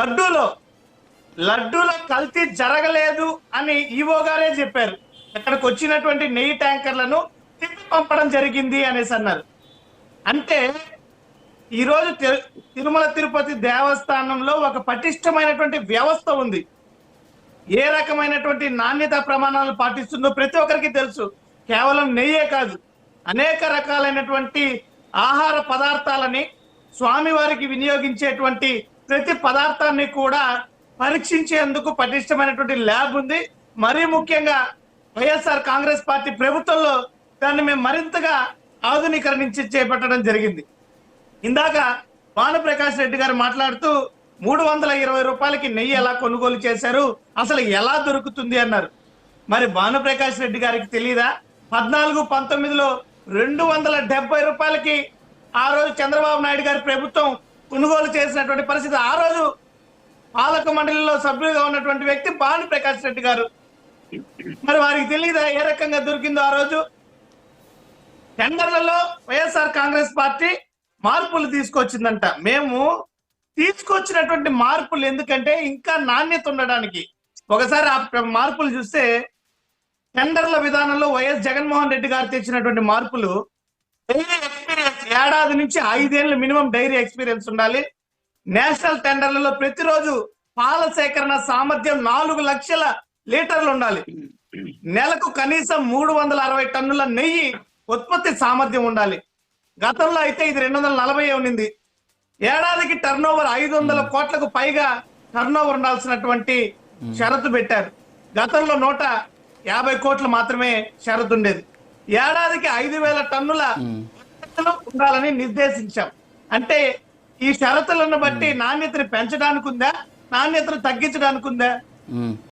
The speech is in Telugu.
లడ్డూలో లడ్డూలో కల్తీ జరగలేదు అని ఈవో గారే చెప్పారు. అక్కడికి వచ్చినటువంటి నెయ్యి ట్యాంకర్లను తిప్పి పంపడం జరిగింది అనేసి అన్నారు. అంటే ఈరోజు తిరు- తిరుమల తిరుపతి దేవస్థానంలో ఒక పటిష్టమైనటువంటి వ్యవస్థ ఉంది. ఏ రకమైనటువంటి నాణ్యత ప్రమాణాలు పాటిస్తుందో ప్రతి ఒక్కరికి తెలుసు. కేవలం నెయ్యే కాదు. అనేక రకాలైనటువంటి ఆహార పదార్థాలని స్వామివారికి వినియోగించేటువంటి ప్రతి పదార్థాన్ని కూడా పరీక్షించేందుకు పటిష్టమైనటువంటి ల్యాబ్ ఉంది. మరీ ముఖ్యంగా వైఎస్ఆర్ కాంగ్రెస్ పార్టీ ప్రభుత్వంలో దాన్ని మేము మరింతగా ఆధునీకరణించి చేపట్టడం జరిగింది. ఇందాక భానుప్రకాష్ రెడ్డి గారు మాట్లాడుతూ మూడు వందల ఇరవై రూపాయలకి నెయ్యి ఎలా కొనుగోలు చేశారు? అసలు ఎలా దొరుకుతుంది అన్నారు. మరి భానుప్రకాష్ రెడ్డి గారికి తెలియదా పద్నాలుగు పంతొమ్మిదిలో రెండు వందల డెబ్బై రూపాయలకి ఆ రోజు చంద్రబాబు నాయుడు గారి ప్రభుత్వం కొనుగోలు చేసినటువంటి పరిస్థితి ఆ రోజు పాలక మండలిలో సభ్యులుగా ఉన్నటువంటి వ్యక్తి భానుప్రకాష్ రెడ్డి గారు. మరి వారికి తెలియదా ఏ రకంగా దొరికిందో ఆ రోజు? టెండర్లలో వైఎస్ఆర్ కాంగ్రెస్ పార్టీ మార్పులు తీసుకొచ్చిందంట. మేము తీసుకొచ్చినటువంటి మార్పులు ఎందుకంటే ఇంకా నాణ్యత ఉండడానికి. ఒకసారి ఆ మార్పులు చూస్తే టెండర్ల విధానంలో వైఎస్ జగన్మోహన్ రెడ్డి గారు తెచ్చినటువంటి మార్పులు ఏడాది నుంచి ఐదేళ్ళు మినిమం డైరీ ఎక్స్పీరియన్స్ ఉండాలి. నేషనల్ టెండర్లలో ప్రతిరోజు పాల సేకరణ సామర్థ్యం నాలుగు లక్షల లీటర్లు ఉండాలి. నెలకు కనీసం మూడు వందల అరవై టన్నుల నెయ్యి ఉత్పత్తి సామర్థ్యం ఉండాలి. గతంలో అయితే ఇది రెండు వందల నలభై ఉండింది ఏడాదికి టర్న్ ఓవర్ ఐదు వందల కోట్లకు పైగా టర్న్ ఓవర్ ఉండాల్సినటువంటి షరతు పెట్టారు. గతంలో నూట యాభై కోట్లు మాత్రమే షరతు ఉండేది. ఏడాదికి ఐదు వేల టన్నుల ఉత్పత్తులు ఉండాలని నిర్దేశించాం. అంటే ఈ షరతులను బట్టి నాణ్యతను పెంచడానికి ఉందా నాణ్యతను తగ్గించడానికి ఉందా.